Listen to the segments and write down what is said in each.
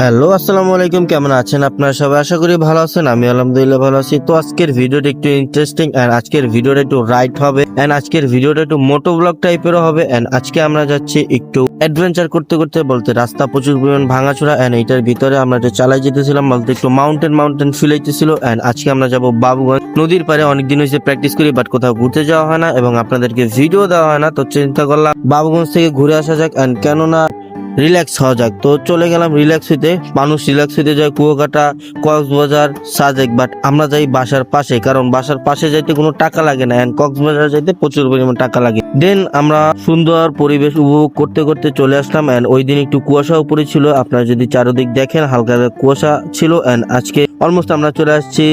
Hello, আসসালামু আলাইকুম। কেমন আছেন আপনারা সবাই? আশা করি ভালো আছেন, আমি আলহামদুলিল্লাহ ভালো আছি। তো আজকের ভিডিওটা একটু ইন্টারেস্টিং এন্ড আজকের ভিডিওটা একটু রাইট হবে এন্ড আজকের ভিডিওটা একটু মোটো ব্লগ টাইপেরও হবে এন্ড আজকে আমরা যাচ্ছি একটু অ্যাডভেঞ্চার করতে করতে বলতে রাস্তা প্রচুর পরিমাণ ভাঙাচোরা এন্ড এইটার ভিতরে আমরা যে চালাই যেতেছিলাম, বলতে একটু মাউন্টেন মাউন্টেন ফিল হইতেছিল এন্ড আজকে আমরা যাব বাবুগঞ্জ। নদীর পারে অনেকদিন হয়েছে প্র্যাকটিস করি বাট কোথাও ঘুরতে যাওয়া হয় না, এবং আপনাদেরকে ভিডিও দেওয়া হয় না, তো চিন্তা করলাম বাবুগঞ্জ থেকে ঘুরে আসা যাক এন্ড কেননা রিল্যাক্স হওয়া যাক। তো চলে গেলাম রিল্যাক্স হইতে। মানুষ রিল্যাক্স হইতে যায় কুয়াকাটা, কক্সবাজার, সাজেক বাট আমরা যাই বাসার পাশে, কারণ বাসার পাশে যাইতে কোনো টাকা লাগে না অ্যান্ড কক্সবাজার যাইতে প্রচুর পরিমাণ টাকা লাগে। দেন আমরা সুন্দর পরিবেশ উপভোগ করতে করতে চলে আসলাম অ্যান্ড ওই দিন একটু কুয়াশাও পড়েছিল। আপনারা যদি চারদিক দেখেন, হালকা কুয়াশা ছিল অ্যান্ড আজকে অলমোস্ট আমরা চলে আসছি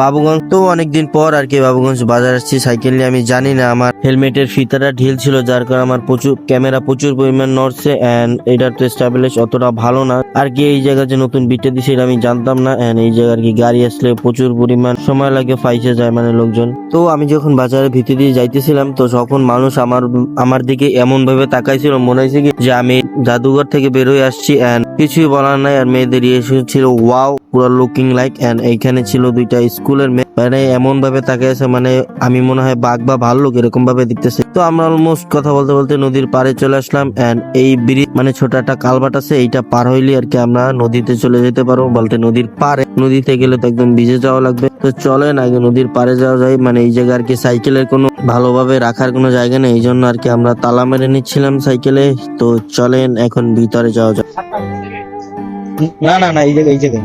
বাবুগঞ্জ। তো অনেকদিন পর আর কি বাবুগঞ্জ বাজার আসছি। সাইকেল নিয়ে আমি জানি না, আমার হেলমেটের ফিতাটা ঢিল ছিল, যার কারণে আমার প্রচুর ক্যামেরা প্রচুর পরিমাণ নড়ছে এন্ড এটার তো স্টাবলিশ অতটা ভালো না। আর কি এই জায়গা যে নতুন বিটে দিছে আমি জানতাম না। এন্ড এই জায়গার কি গাড়ি আসলে প্রচুর পরিমাণ সময় লাগে, ফাইসে যায় মানে লোকজন। তো আমি যখন বাজারের ভিতর দিয়ে যাইতেছিলাম, তো যখন মানুষ আমার আমার দিকে এমন ভাবে তাকাইছিল, মনে হয়েছে কি যে আমি জাদুঘর থেকে বেরোয় আসছি এন্ড কিছুই বলার নাই। আর মেয়েদের রিয়েকশন ছিল ওয়াও পুরো লুকিং লাইক এন্ড এইখানে ছিল দুইটা স্কুলের মেয়ে। মানে এমন ভাবে তাকিয়েছে মানে আমি মনে হয় বাঘ বা ভাল্লুক এরকম ভাবে দেখতেছে। তো আমরা অলমোস্ট কথা বলতে বলতে নদীর পাড়ে চলে আসলাম এন্ড এই ব্রিজ মানে ছোট একটা কালভার্ট আছে, এইটা পার হইলে আর কি আমরা নদীতে চলে যেতে পারব, বলতে নদীর পাড়ে। নদীতে গেলে তো একদম ভিজে যাওয়া লাগবে। তো চলেন, আগে নদীর পাড়ে যাওয়া যায় মানে এই জায়গায় আর কি সাইকেলের কোনো ভালোভাবে রাখার কোনো জায়গা নেই, এই জন্য আর কি আমরা তালা মেরে নিচ্ছিলাম সাইকেলে। তো চলেন, এখন ভিতরে যাওয়া যায় না না না, এই জায়গায় এই জায়গায়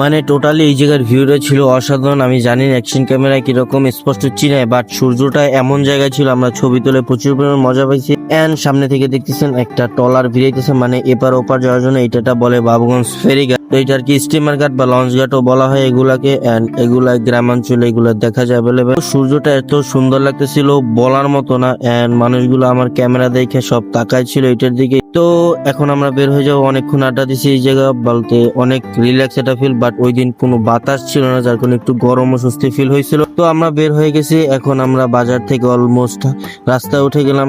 মানে টোটালি এই জায়গার ভিউটা ছিল অসাধারণ। আমি জানি অ্যাকশন ক্যামেরায় কীরকম, স্পষ্ট চিনে বাট সূর্যটা এমন জায়গায় ছিল, আমরা ছবি তুলে প্রচুর পরিমাণ মজা পাইছি। এন্ড সামনে থেকে দেখতেছেন একটা টলার ভিড়াইতেছে মানে এপার ওপার যাওয়ার জন্য এটাটা বলে বাবুগঞ্জ ফেরিঘাট তো এটার কি স্টিমার ঘাট বা লঞ্চ ঘাটও বলা হয় এগুলাকে এন্ড এগুলা গ্রামাঞ্চলে এগুলা দেখা যায় অ্যাভেলেবেল সূর্যটা এত সুন্দর লাগতেছিল, বলার মতো না এন্ড মানুষগুলো আমার ক্যামেরা দেখে সব তাকায় ছিল এটার দিকে। তো এখন আমরা বের হয়ে যাব, অনেকক্ষণ আড্ডা দিছি এই জায়গা বলতে অনেক রিল্যাক্স একটা ফিল বাট ওই দিন কোনো বাতাস ছিল না, যার কারণে একটু গরম ও স্বস্তি ফিল হয়েছিল। তো আমরা বের হয়ে গেছি, এখন আমরা বাজার থেকে অলমোস্ট রাস্তায় উঠে গেলাম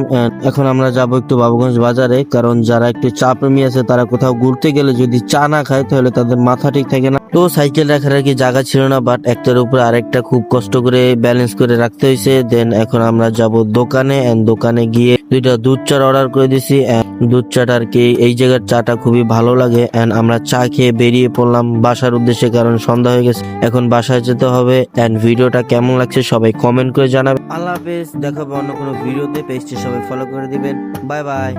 এখন আমরা যাব একটু বাবুগঞ্জ বাজারে, কারণ যারা একটু চা প্রেমী আছে, তারা কোথাও ঘুরতে গেলে যদি চা না খায়, তাহলে তাদের মাথা ঠিক থাকে না। তো সাইকেল রাখার আর কি জায়গা ছিল না বাট একটার উপরে আরেকটা খুব কষ্ট করে ব্যালেন্স করে রাখতে হয়েছে। দেন এখন আমরা যাব দোকানে অ্যান্ড দোকানে গিয়ে দুইটা দুধ চার অর্ডার করে দিছি দুধ চাটা আর কি, এই জায়গার চাটা খুবই ভালো লাগে এন্ড আমরা চা খেয়ে বেরিয়ে পড়লাম বাসার উদ্দেশ্যে, কারণ সন্ধ্যা হয়ে গেছে, এখন বাসায় যেতে হবে এন্ড ভিডিওটা কেমন লাগছে সবাই কমেন্ট করে জানাবে আল্লাহ হাফেজ দেখাবো অন্য কোনো ভিডিওতে পেজটি সবাই ফলো করে দিবেন বাই বাই